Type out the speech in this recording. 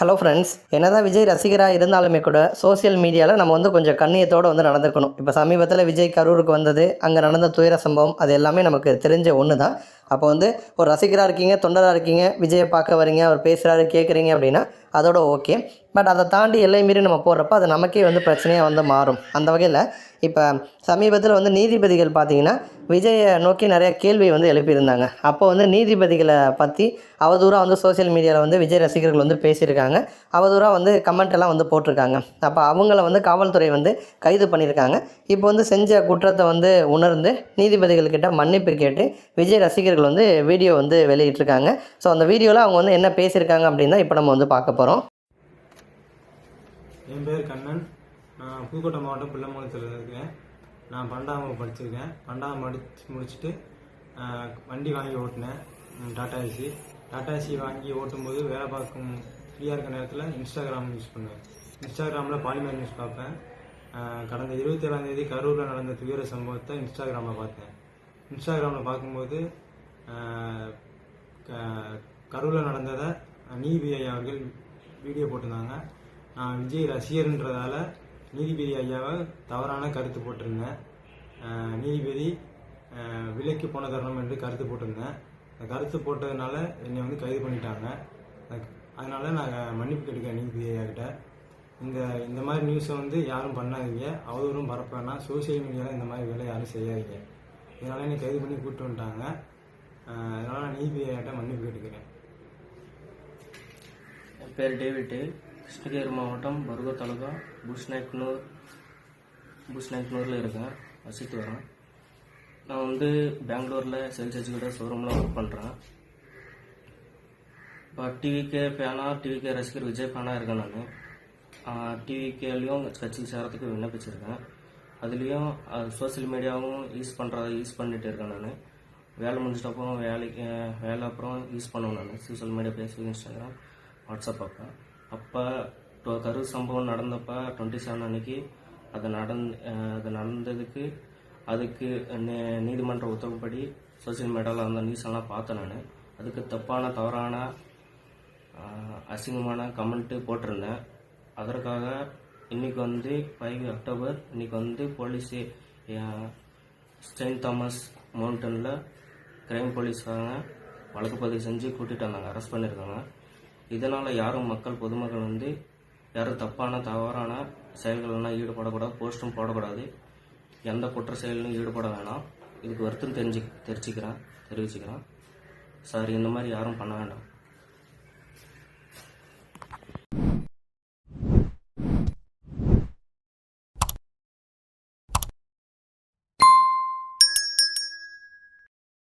Hello friends என்னதான் விஜய் ரசிகராக இருந்தாலுமே கூட சோஷியல் மீடியாவில் நம்ம வந்து கொஞ்சம் கண்ணியத்தோடு வந்து நடந்துக்கணும். இப்போ சமீபத்தில் விஜய் கரூருக்கு வந்தது அங்கே நடந்த துயர சம்பவம் அது எல்லாமே நமக்கு தெரிஞ்ச ஒன்று தான் அப்போ வந்து ஒரு ரசிகராக இருக்கீங்க தொண்டராக இருக்கீங்க விஜயை பார்க்க வரீங்க அவர் பேசுகிறாரு கேட்குறீங்க அப்படின்னா அதோட ஓகே பட் அதை தாண்டி எல்லை மீறி நம்ம போடுறப்ப அது நமக்கே வந்து பிரச்சனையாக வந்து மாறும். அந்த வகையில் இப்போ சமீபத்தில் வந்து நீதிபதிகள் பார்த்தீங்கன்னா விஜயை நோக்கி நிறைய கேள்வி வந்து எழுப்பியிருந்தாங்க. அப்போ வந்து நீதிபதிகளை பற்றி அவதூறாக வந்து சோஷியல் மீடியாவில் வந்து விஜய் ரசிகர்கள் வந்து பேசியிருக்காங்க. அவதூறாக வந்து கமெண்ட் எல்லாம் வந்து போட்டிருக்காங்க. அப்போ அவங்கள வந்து காவல்துறை வந்து கைது பண்ணியிருக்காங்க. இப்போ வந்து செஞ்ச குற்றத்தை வந்து உணர்ந்து நீதிபதிகள்கிட்ட மன்னிப்பு கேட்டு விஜய் ரசிகர்கள் வந்து வீடியோ வந்து வெளியிட்டிருக்காங்க. ஸோ அந்த வீடியோவில் அவங்க வந்து என்ன பேசியிருக்காங்க அப்படின்னு இப்போ நம்ம வந்து பார்க்க போகிறோம் என் பேர் கண்ணன். நான் புதுக்கோட்டை மாவட்டம் பிள்ளைமூலத்தில் இருக்கேன். நான் பன்னெண்டாம் படிச்சிருக்கேன். பன்னெண்டாம் படிச்சு முடிச்சுட்டு வண்டி வாங்கி ஓட்டினேன். டாட்டா ஏசி. டாட்டா ஏசி வாங்கி ஓட்டும்போது வேலை பார்க்கும் ஃப்ரீயாக இருக்க நேரத்தில் இன்ஸ்டாகிராம் யூஸ் பண்ணுவேன். இன்ஸ்டாகிராமில் பாலிமர் நியூஸ் பார்ப்பேன். கடந்த இருபத்தேழாம் தேதி கரூரில் நடந்த துயர சம்பவத்தை இன்ஸ்டாகிராமில் பார்த்தேன். இன்ஸ்டாகிராமில் பார்க்கும்போது க- கரூரில் நடந்ததை நீபிஐ அவர்கள் வீடியோ போட்டிருந்தாங்க. நான் விஜய் ரசிகர்ன்றதால நீதிபதி ஐயாவை தவறான கருத்து போட்டிருந்தேன். நீதிபதி விலைக்கு போன தருணம் என்று கருத்து போட்டிருந்தேன். அந்த கருத்து போட்டதுனால என்னை வந்து கைது பண்ணிட்டாங்க. அதனால் நாங்கள் மன்னிப்பு கேட்டுக்கிறேன் நீதிபதி ஐயா இந்த இந்த மாதிரி நியூஸை வந்து யாரும் பண்ணாதீங்க. அவதூறும் பரப்ப வேணாம். சோசியல் மீடியாவில் இந்த மாதிரி வேலை யாரும் செய்யாதீங்க. இதனால் என்னை கைது பண்ணி கூப்பிட்டு வந்துட்டாங்க. அதனால் நான் நீதிபதி ஐயாட்ட மன்னிப்பு கேட்டுக்கிறேன். என் பேர் டேவிட்டு. கிருஷ்ணகிரி மாவட்டம் பருகூர் தாலுகா புஷ்நாயக்னூர் புஷ்நாயக்னூரில் இருக்கேன். வசித்து வரேன். நான் வந்து பெங்களூரில் சேல்ஸ் எக்ஸிக்யூட்டிவ் ஷோரூமில் ஒர்க் பண்ணுறேன் இப்போ டிவிகே ஃபேனாக டிவிகே ரசிகர் விஜய் ஃபேனாக இருக்கேன் நான். டிவிகேலையும் கட்சியில் சேரத்துக்கு விண்ணப்பிச்சிருக்கேன். அதுலேயும் சோஷியல் மீடியாவும் யூஸ் பண்ணுறத யூஸ் பண்ணிட்டு இருக்கேன் நான். வேலை முடிஞ்சிட்டப்போ வேலைக்கு வேலை அப்புறம் யூஸ் பண்ணுவேன் நான். Social media Facebook Instagram WhatsApp பார்ப்பேன். அப்போ கரு கரூர் சம்பவம் நடந்தப்போ டுவெண்ட்டி செவன் அன்னைக்கு அது நடந் அது நடந்ததுக்கு அதுக்கு நே- நீதிமன்ற உத்தரவுப்படி சோஷியல் மீடியாவில் அந்த நியூஸ் எல்லாம் பார்த்தேன் நான். அதுக்கு தப்பான தவறான அசிங்கமான கமெண்ட்டு போட்டிருந்தேன். அதற்காக இன்னைக்கு வந்து ஃபைவ் அக்டோபர் இன்னைக்கு வந்து போலீஸ் செயின்ட் தாமஸ் மவுண்டனில் கிரைம் போலீஸ்காரங்க வழக்கு பதிவு செஞ்சு கூட்டிகிட்டு வந்தாங்க அரெஸ்ட் பண்ணியிருக்காங்க இதனால் யாரும் மக்கள் பொதுமக்கள் வந்து யாரும் தப்பான தவறான செயல்களெல்லாம் ஈடுபடக்கூடாது போஸ்ட்டும் போடக்கூடாது. எந்த குற்ற செயலும் ஈடுபட வேணாம். இதுக்கு வருத்தம் தெரிஞ்சு தெரிஞ்சுக்கிறேன் தெரிவிச்சுக்கிறேன். சார் இந்த மாதிரி யாரும் பண்ண வேண்டாம்.